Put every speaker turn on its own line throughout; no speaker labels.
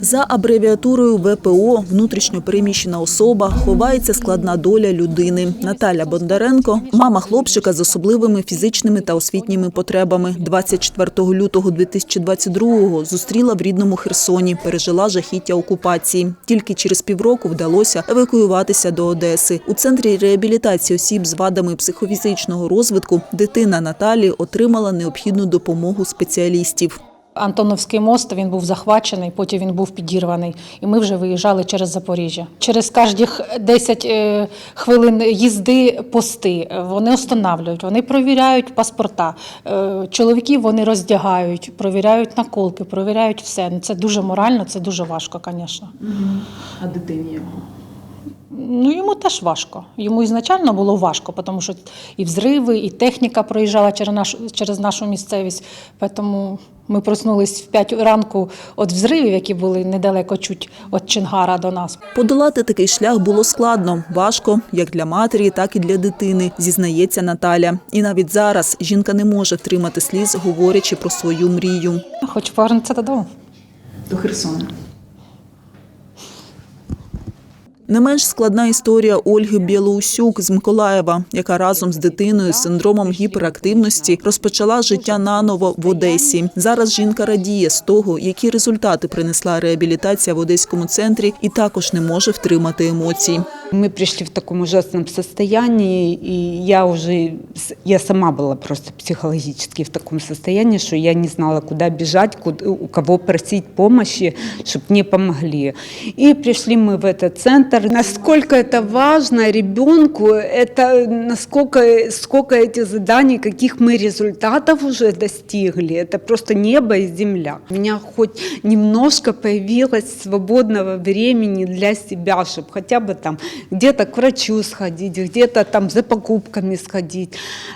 За абревіатурою ВПО внутрішньо переміщена особа ховається складна доля людини. Наталя Бондаренко, мама хлопчика з особливими фізичними та освітніми потребами. 24 лютого 2022-го зустріла в рідному Херсоні, пережила жахіття окупації. Тільки через півроку вдалося евакуюватися до Одеси. У центрі реабілітації осіб з вадами психофізичного розвитку дитина Наталі отримала необхідну допомогу спеціалістів.
Антоновський мост він був захвачений, потім він був підірваний, і ми вже виїжджали через Запоріжжя. Через кожні 10 е, хвилин їзди пости вони встановлюють, вони провіряють паспорта. Е, Чоловіків вони роздягають, провіряють наколки, провіряють все. Ну, Це дуже морально, це дуже важко, звісно.
А дитині?
Ну, йому теж важко. Йому ізначально було важко, тому що і взриви, і техніка проїжджала через нашу, через нашу місцевість. Тому ми проснулись в 5 ранку від взривів, які були недалеко чуть від Чингара до нас.
Подолати такий шлях було складно, важко як для матері, так і для дитини, зізнається Наталя. І навіть зараз жінка не може втримати сліз, говорячи про свою мрію.
Хочу повернутися додому.
До Херсона. Не менш складна історія Ольги Білоусюк з Миколаєва, яка разом з дитиною з синдромом гіперактивності розпочала життя наново в Одесі. Зараз жінка радіє з того, які результати принесла реабілітація в одеському центрі, і також не може втримати емоцій.
Мы пришли в таком ужасном состоянии, и я уже, с- я сама была просто психологически в таком состоянии, что я не знала, куда бежать, куда, у кого просить помощи, чтобы мне помогли. И пришли мы в этот центр. Насколько это важно ребенку, это насколько, сколько этих заданий, каких мы результатов уже достигли, это просто небо и земля. У меня хоть немножко появилось свободного времени для себя, чтобы хотя бы там где-то к врачу сходить, где-то там за покупками сходить,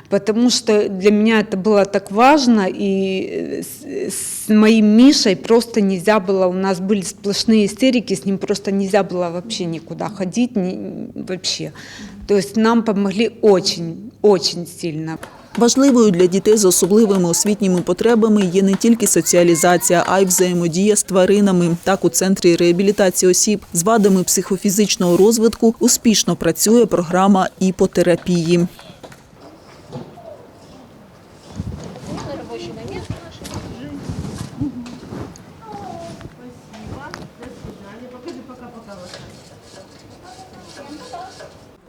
потому что для меня это было так важно, и с моим Мишей просто нельзя было, у нас были сплошные истерики, с ним просто нельзя было вообще никуда ходить, ни- вообще. То есть нам помогли очень, очень сильно.
Важливою для дітей з особливими освітніми потребами є не тільки соціалізація, а й взаємодія з тваринами. Так у центрі реабілітації осіб з вадами психофізичного розвитку успішно працює програма іпотерапії.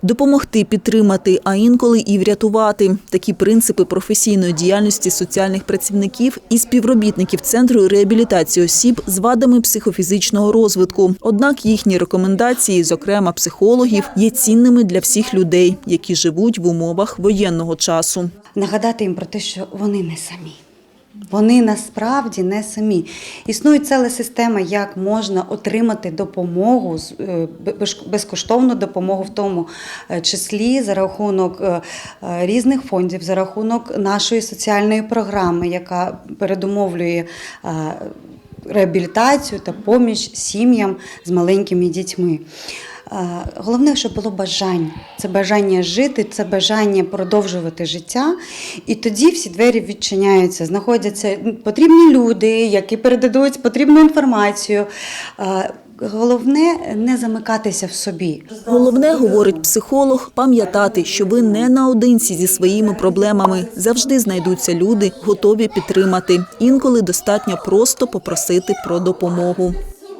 Допомогти, підтримати, а інколи і врятувати такі принципи професійної діяльності соціальних працівників і співробітників центру реабілітації осіб з вадами психофізичного розвитку. Однак їхні рекомендації, зокрема психологів, є цінними для всіх людей, які живуть в умовах воєнного часу.
нагадати їм про те, що вони не самі. Вони насправді не самі. Існує ціла система, як можна отримати допомогу, е, безкоштовну допомогу, в тому е, числі за рахунок е, різних фондів, за рахунок нашої соціальної програми, яка передумовлює реабілітацію та поміч сім'ям з маленькими дітьми. Головне, щоб було бажання. Це бажання жити, це бажання продовжувати життя. І тоді всі двері відчиняються. Знаходяться потрібні люди, які передадуть потрібну інформацію. Головне не замикатися в собі.
Головне, говорить психолог, пам'ятати, що ви не наодинці зі своїми проблемами. Завжди знайдуться люди, готові підтримати. Інколи достатньо просто попросити про допомогу.